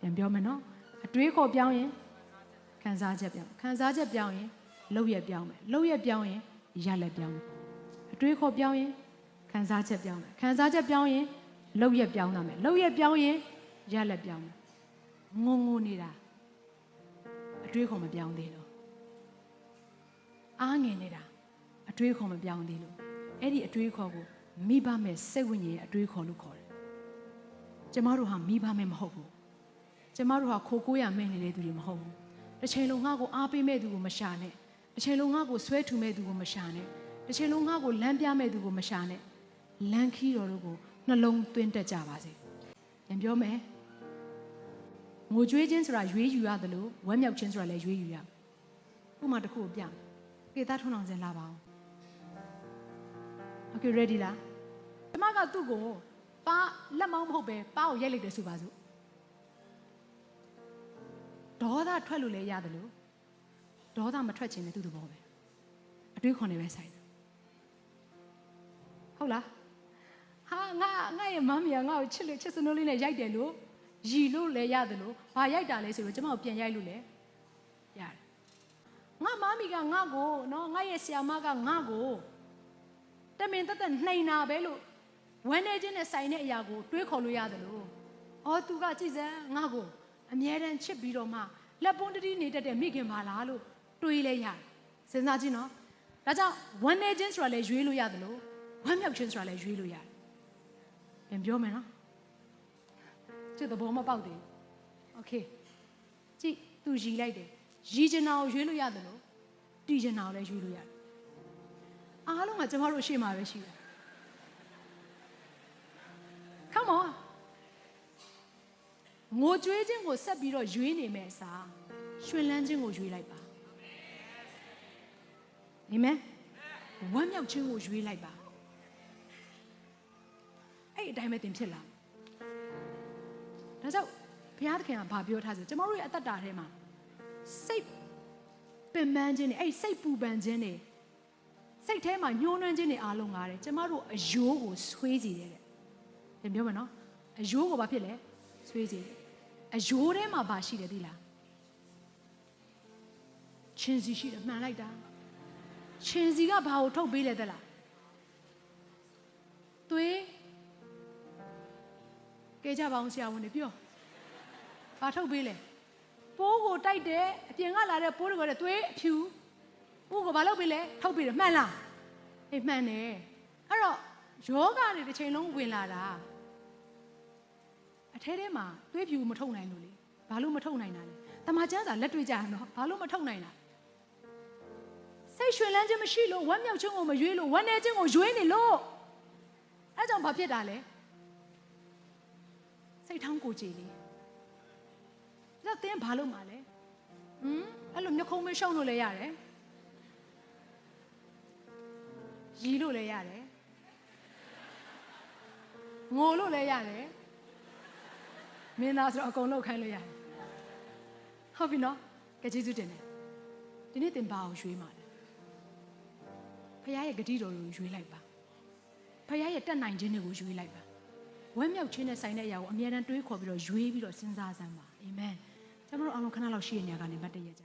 ပြန်ပြောမယ်နော်အတွေးခေါ်ပြောင်းရင်ခံစားချက်ပြောင်းခံစားချက်ပြောင်းရင်လောက်ရက်ပြောင်းမယ်လောက်ရက်ပြောင်းရင်ရလက်ပြောင်းမယ်အတွေးခေါ်ပြောင်းရင်ခံစားချက်ပြောင်းမယ်ခံစားချက်ပြောင်းရင်လောက်ရက်ပြောင်းတာမယ်လောက်ရက်ပြောင်းရင်ရလက်ပြောင်းမယ်ငုံငုံနေတာအတွေးခေါ်မပြောင်းသေးလို့အားငင်နေတာအတွေးခေါ်မပြောင်းသေးလို့အဲ့ဒီအတွေးခေါ်ကိုမိဘမဲ့စိတ်ဝိညာဉ်ရဲ့အတွေးခေါ်လို့ခေါ်တယ်ကျမတို့ဟာမိဘမဲ့မဟုတ်ဘူး ကျမတို့ဟာခိုကိုးရမဲ့နေတဲ့သူတွေမဟုတ်ဘူးတစ်ချိန်လုံးငါ့ကိုအားပေးမဲ့သူကိုမရှာနဲ့တစ်ချိန်လုံးငါ့ကိုဆွဲထူမဲ့သူကိုမရှာနဲ့တစ်ချိန်လုံးငါ့ကိုလမ်းပြမဲ့သူကိုမရှာနဲ့လမ်းခီးတော်တို့ကိုနှလုံးသွင်းတက်ကြပါစေပြန်ပြောမယ်ငိုကြွေးခြင်းဆိုတာရွေးယူရတယ်လို့ဝမ်းမြောက်ခြင်းဆိုတာလည်းရွေးယူရဥပမာတစ်ခုကိုပြမယ်ကေသားထွန်းအောင်စင်လာပါအောင် Okay ready လားကျမကသူ့ကိုပါလက်မောင်းမဟုတ်ပဲပါကိုရိုက်လိုက်တယ်ဆိုပါစို့ ဒေါသထွက်လို့လည်းရတယ်လို့ဒေါသမထွက်ခြင်းလည်းသူ့သဘောပဲအတွေးခွန်နေပဲဆိုင်တယ်ဟုတ်လားဟာငါငါရဲ့မမီကငါ့ကိုချစ်လို့ချစ်စနိုးလေးနဲ့ရိုက်တယ်လို့ရီလို့လည်းရတယ်လို့ဘာရိုက်တာလဲဆိုတော့ကျမကိုပြန်ရိုက်လို့လည်းရတယ်ငါမမီကငါ့ကိုနော်ငါရဲ့ဆရာမကငါ့ကိုတမင်တက်တက်နှိမ်နာပဲလို့ဝမ်းနေခြင်းနဲ့ဆိုင်တဲ့အရာကိုတွေးခေါ်လို့ရတယ်လို့အော်သူကကြည်စမ်းငါ့ကိုအမြဲတမ်းချစ်ပြီးတော့မှ လက်ပွန်းတတိနေတတ်တဲ့မိခင်ပါလားလို့တွေးလဲရတယ်စဉ်းစားကြည့်နော်ဒါကြောင့်ဝမ်းနေခြင်းဆိုတာလည်းရွေးလို့ရတယ်လို့ဝမ်းမြောက်ခြင်းဆိုတာလည်းရွေးလို့ရတယ်ပြန်ပြောမယ်နော်ကျတဲ့ဘောမပေါက်သေးโอเคကြည့်သူရီလိုက်တယ်ရီချင်တာကိုရွေးလို့ရတယ်လို့တီချင်တာကိုလည်းရွေးလို့ရတယ်အားလုံးကကျမတို့ရှေ့မှာပဲရှိတယ် ငိုကြွေးခြင်းကိုဆက်ပြီးတော့ရွေးနေမယ်အစားရှင်လန်းခြင်းကိုရွေးလိုက်ပါအာမင်ဝမ်းမြောက်ခြင်းကိုရွေးလိုက်ပါအဲ့ဒီအတိုင်းပဲသင်ဖြစ်လာဒါကြောင့်ဘုရားသခင်ကဘာပြောထားဆိုကျမတို့ရဲ့အသက်တာထဲမှာစိတ်ပင်ပန်းခြင်းတွေအဲ့ဒီစိတ်ပူပန်ခြင်းတွေစိတ်ထဲမှာညှိုးနှွမ်းခြင်းတွေအားလုံးကားတယ်ကျမတို့အယိုးကိုဆွေးစီတယ်တဲ့သင်ပြောမယ်နော်အယိုးကိုဘာဖြစ်လဲဆွေးစီတယ် အယိုးထဲမှာဘာရှိတယ်သိလားချင်းစီရှိတယ်မှန်လိုက်တာချင်းစီကဘာကိုထုတ်ပေးလဲသလားသွေးကဲကြပါအောင်ဆရာဝန်တွေပြောဘာထုတ်ပေးလဲပိုးကိုတိုက်တယ်အပြင်ကလာတဲ့ပိုးတွေကလည်းသွေးအဖြူပိုးကိုဘာလုပ်ပေးလဲထုတ်ပေးတယ်မှန်လားအေးမှန်တယ်အဲ့တော့ယောဂတွေတစ်ချိန်လုံးဝင်လာတာ အထဲထဲမှာသွေးဖြူမထုတ်နိုင်လို့လေဘာလို့မထုတ်နိုင်တာလဲတမချမ်းစာလက်တွေ့ကြရနော်ဘာလို့မထုတ်နိုင်တာစိတ်ရွှင်လန်းခြင်းမရှိလို့ဝမ်းမြောက်ခြင်းကိုမရွေးလို့ဝမ်းနည်းခြင်းကိုရွေးနေလို့အဲကြောင့်ဘာဖြစ်တာလဲစိတ်ထောင်းကိုကြည်လေဒါသင်ဘာလို့မှာလဲဟမ်အဲ့လိုမျက်ခုံးမရှုံလို့လည်းရတယ်ရီလို့လည်းရတယ်ငိုလို့လည်းရတယ် မင်းသားဆိုတော့အကုန်လောက်ခိုင်းလို့ရတယ်ဟုတ်ပြီနော်ကဲကျေးဇူးတင်တယ်ဒီနေ့သင်ဘာကိုရွှေ့မှာလဲဖခင်ရဲ့ဂတိတော်ကိုရွှေ့လိုက်ပါဖခင်ရဲ့တက်နိုင်ခြင်းတွေကိုရွှေ့လိုက်ပါဝမ်းမြောက်ခြင်းနဲ့ဆိုင်တဲ့အရာကိုအမြဲတမ်းတွေးခေါ်ပြီးတော့ရွေးပြီးတော့စဉ်းစားစမ်းပါအာမင်ကျွန်တော်တို့အားလုံးခဏလောက်ရှိရနေရကနေမတ်တရကြ